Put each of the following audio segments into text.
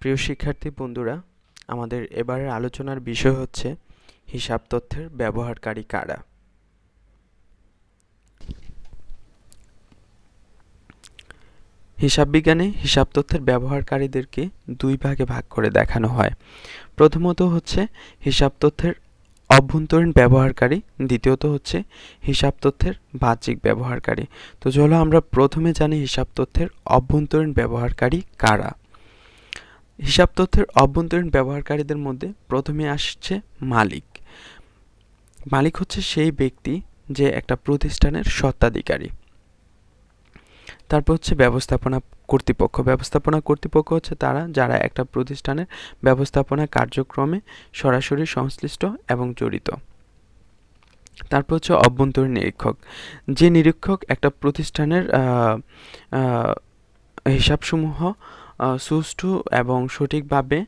প্রিয় শিক্ষার্থী বন্ধুরা, আমাদের এবারের আলোচনার বিষয় হচ্ছে হিসাব তথ্যের ব্যবহারকারী কারা? হিসাব বিজ্ঞানে হিসাব তথ্যের ব্যবহারকারীদেরকে দুই ভাগে ভাগ করে দেখানো হয়। প্রথমত হচ্ছে হিসাব তথ্যের অভ্যন্তরীণ ব্যবহারকারী, দ্বিতীয়ত হচ্ছে হিসাব তথ্যের বাহ্যিক ব্যবহারকারী। তো চলো আমরা প্রথমে জানি হিসাব তথ্যের অভ্যন্তরীণ ব্যবহারকারী কারা। হিসাব তথ্যের অভ্যন্তরীণ ব্যবহারকারীদের মধ্যে প্রথমে আসছে মালিক। মালিক হচ্ছে সেই ব্যক্তি যে একটা প্রতিষ্ঠানের স্বত্বাধিকারী। তারপর হচ্ছে ব্যবস্থাপনা কর্তৃপক্ষ। ব্যবস্থাপনা কর্তৃপক্ষ হচ্ছে তারা, যারা একটা প্রতিষ্ঠানের ব্যবস্থাপনা কার্যক্রমে সরাসরি সংশ্লিষ্ট এবং জড়িত। তারপর হচ্ছে অভ্যন্তরীণ নিরীক্ষক। যে নিরীক্ষক একটা প্রতিষ্ঠানের হিসাবসমূহ সুষ্ঠু এবং সঠিকভাবে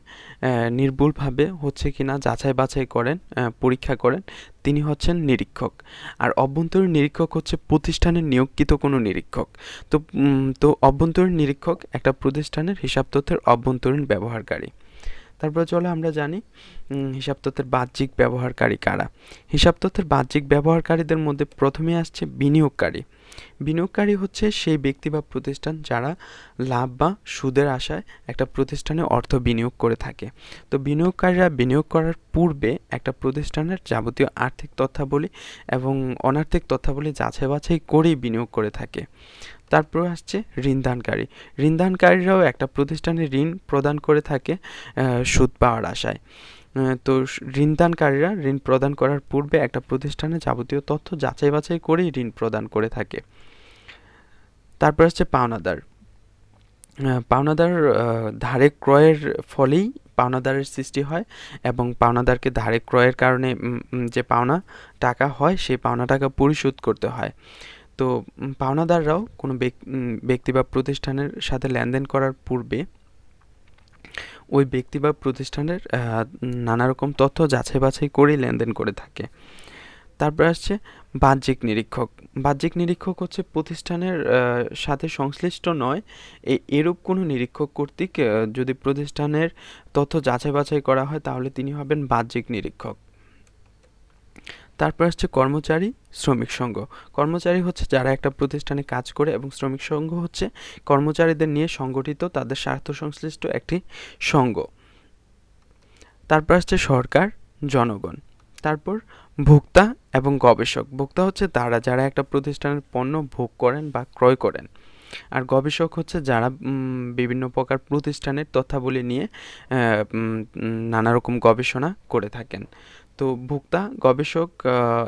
নির্ভুলভাবে হচ্ছে কিনা যাচাই বাছাই করেন পরীক্ষা করেন। তিনি হচ্ছেন নিরীক্ষক। আর অভ্যন্তরীণ নিরীক্ষক হচ্ছে প্রতিষ্ঠানের নিয়োগকৃত কোনো নিরীক্ষক। তো তো অভ্যন্তরীণ নিরীক্ষক একটা প্রতিষ্ঠানের হিসাব তথ্যের অভ্যন্তরীণ ব্যবহারকারী। তারপরে চলো আমরা জানি হিসাব তথ্যের বাহ্যিক ব্যবহারকারী কারা? হিসাব তথ্যের বাহ্যিক ব্যবহারকারীদের মধ্যে প্রথমে আসছে বিনিয়োগকারী। বিনিয়োগকারী হচ্ছে সেই ব্যক্তি বা প্রতিষ্ঠান যারা লাভ বা সুদের আশায় একটা প্রতিষ্ঠানে অর্থ বিনিয়োগ করে থাকে। তো বিনিয়োগকারীরা বিনিয়োগ করার পূর্বে একটা প্রতিষ্ঠানের যাবতীয় আর্থিক তথ্যাবলী এবং অনার্থিক তথ্যাবলী যাচাই বাছাই করেই বিনিয়োগ করে থাকে। তারপর আসছে ঋণদানকারী। ঋণদানকারীরাও একটা প্রতিষ্ঠানে ঋণ প্রদান করে থাকে সুদ পাওয়ার আশায়। তো ঋণদানকারীরা ঋণ প্রদান করার পূর্বে একটা প্রতিষ্ঠানে যাবতীয় তথ্য যাচাই বাছাই করেই ঋণ প্রদান করে থাকে। তারপর হচ্ছে পাওনাদার। পাওনাদার ধারে ক্রয়ের ফলেই পাওনাদারের সৃষ্টি হয় এবং পাওনাদারকে ধারে ক্রয়ের কারণে যে পাওনা টাকা হয়, সেই পাওনা টাকা পরিশোধ করতে হয়। তো পাওনাদাররাও কোনো ব্যক্তি বা প্রতিষ্ঠানের সাথে লেনদেন করার পূর্বে ওই ব্যক্তি বা প্রতিষ্ঠানের নানা রকম তথ্য যাচাই বাছাই করেই লেনদেন করে থাকে। তারপর আসছে বাহ্যিক নিরীক্ষক। বাহ্যিক নিরীক্ষক হচ্ছে প্রতিষ্ঠানের সাথে সংশ্লিষ্ট নয়। এই এরূপ কোনো নিরীক্ষক কর্তৃক যদি প্রতিষ্ঠানের তথ্য যাচাই বাছাই করা হয় তাহলে তিনি হবেন বাহ্যিক নিরীক্ষক। তারপর আসছে কর্মচারী শ্রমিক সংঘ। কর্মচারী হচ্ছে যারা একটা প্রতিষ্ঠানে কাজ করে এবং শ্রমিক সংঘ হচ্ছে কর্মচারীদের নিয়ে সংগঠিত তাদের স্বার্থ সংশ্লিষ্ট একটি সংঘ। তারপর আসছে সরকার, জনগণ। তারপর ভোক্তা এবং গবেষক। ভোক্তা হচ্ছে তারা যারা একটা প্রতিষ্ঠানের পণ্য ভোগ করেন বা ক্রয় করেন। আর গবেষক হচ্ছে যারা বিভিন্ন প্রকার প্রতিষ্ঠানের তথ্যাবলী নিয়ে নানা রকম গবেষণা করে থাকেন। তো ভোক্তা গবেষক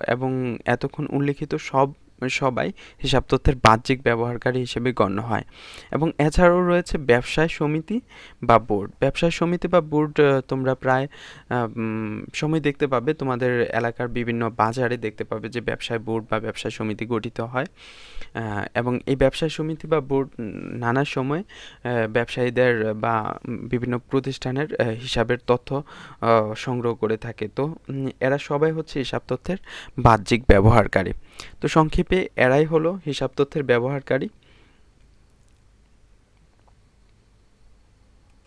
এবং এতক্ষণ উল্লেখিত সব সবাই হিসাব তথ্যের বাহ্যিক ব্যবহারকারী হিসেবে গণ্য হয়। এবং এছাড়াও রয়েছে ব্যবসায় সমিতি বা বোর্ড। ব্যবসায় সমিতি বা বোর্ড তোমরা প্রায় সময় দেখতে পাবে। তোমাদের এলাকার বিভিন্ন বাজারে দেখতে পাবে যে ব্যবসায় বোর্ড বা ব্যবসায় সমিতি গঠিত হয়। এবং এই ব্যবসায় সমিতি বা বোর্ড নানা সময় ব্যবসায়ীদের বা বিভিন্ন প্রতিষ্ঠানের হিসাবের তথ্য সংগ্রহ করে থাকে। তো এরা সবাই হচ্ছে হিসাব তথ্যের বাহ্যিক ব্যবহারকারী। তো সংক্ষেপে এরাই হলো হিসাব তথ্যের ব্যবহারকারী